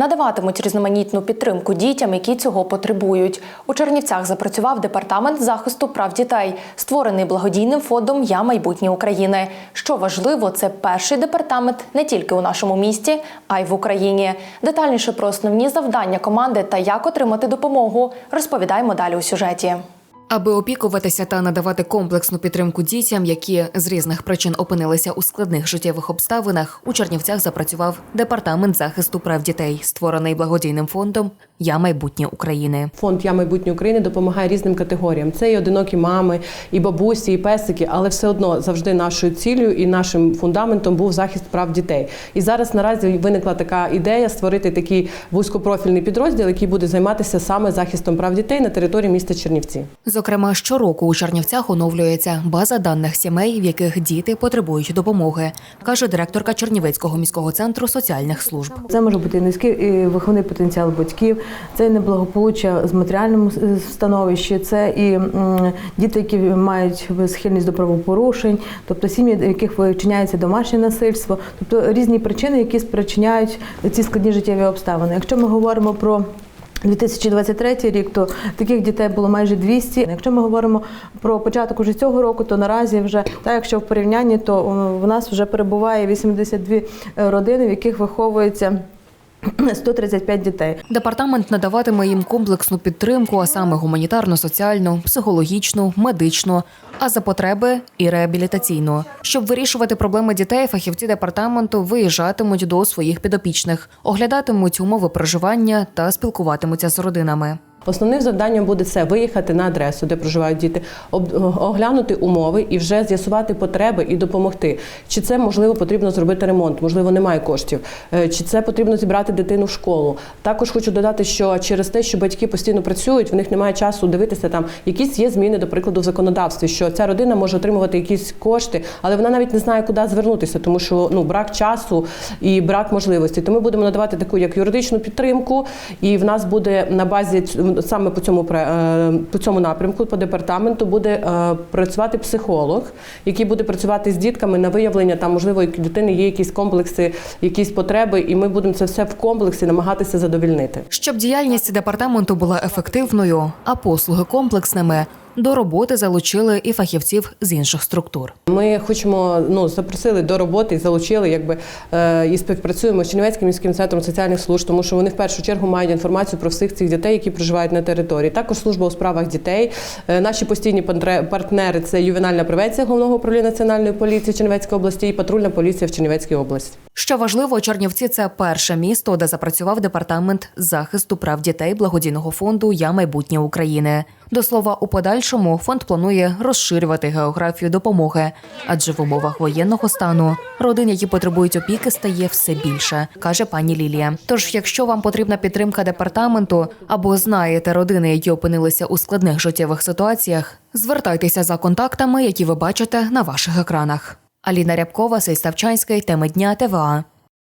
надаватимуть різноманітну підтримку дітям, які цього потребують. У Чернівцях запрацював департамент захисту прав дітей, створений благодійним фондом Я майбутнє України. Що важливо, це перший департамент не тільки у нашому місті, а й в Україні. Детальніше про основні завдання команди та як отримати допомогу розповідаємо далі у сюжеті. Аби опікуватися та надавати комплексну підтримку дітям, які з різних причин опинилися у складних життєвих обставинах, у Чернівцях запрацював департамент захисту прав дітей, створений благодійним фондом Я майбутнє України. Фонд Я майбутнє України допомагає різним категоріям. Це і одинокі мами, і бабусі, і песики, але все одно завжди нашою цілею і нашим фундаментом був захист прав дітей. І зараз наразі виникла така ідея створити такий вузькопрофільний підрозділ, який буде займатися саме захистом прав дітей на території міста Чернівці. Зокрема, щороку у Чернівцях оновлюється база даних сімей, в яких діти потребують допомоги, каже директорка Чернівецького міського центру соціальних служб. Це може бути низький виховний потенціал батьків, це і неблагополуччя з матеріальним е, становищі, це і діти, які мають схильність до правопорушень, тобто сім'ї, в яких вчиняється домашнє насильство, тобто різні причини, які спричиняють ці складні життєві обставини. Якщо ми говоримо про 2023 рік, то таких дітей було майже 200. Якщо ми говоримо про початок уже цього року, то наразі вже так, якщо в порівнянні, то в нас вже перебуває 82 родини, в яких виховується 135 дітей. Департамент надаватиме їм комплексну підтримку, а саме гуманітарну, соціальну, психологічну, медичну, а за потреби і реабілітаційну. Щоб вирішувати проблеми дітей, фахівці департаменту виїжджатимуть до своїх підопічних, оглядатимуть умови проживання та спілкуватимуться з родинами. Основним завданням буде це виїхати на адресу, де проживають діти, об- оглянути умови і вже з'ясувати потреби і допомогти. Чи це можливо потрібно зробити ремонт? Можливо, немає коштів, Е, чи це потрібно зібрати дитину в школу. Також хочу додати, що через те, що батьки постійно працюють, в них немає часу дивитися там. Якісь є зміни, до прикладу, в законодавстві, що ця родина може отримувати якісь кошти, але вона навіть не знає, куди звернутися, тому що ну брак часу і брак можливості. То ми будемо надавати таку як юридичну підтримку, і в нас буде на базі саме по цьому е, по цьому напрямку, по департаменту буде е, працювати психолог, який буде працювати з дітками на виявлення там, можливо, у дитини є якісь комплекси, якісь потреби, і ми будемо це все в комплексі намагатися задовільнити. Щоб діяльність департаменту була ефективною, а послуги комплексними, до роботи залучили і фахівців з інших структур. Ми хочемо ну запросили до роботи і залучили, якби е, і співпрацюємо з Чернівецьким міським центром соціальних служб, тому що вони в першу чергу мають інформацію про всіх цих дітей, які проживають на території. Також служба у справах дітей. Е, наші постійні партнери це ювенальна превенція головного управління національної поліції Чернівецької області і патрульна поліція в Чернівецькій області. Що важливо, Чернівці це перше місто, де запрацював департамент захисту прав дітей благодійного фонду Я майбутнє України. До слова, у подальшому фонд планує розширювати географію допомоги, адже в умовах воєнного стану родин, які потребують опіки, стає все більше, каже пані Лілія. Тож, якщо вам потрібна підтримка департаменту або знаєте родини, які опинилися у складних життєвих ситуаціях, звертайтеся за контактами, які ви бачите на ваших екранах. Аліна Рябкова, Сейставчанський, теми дня ТВА.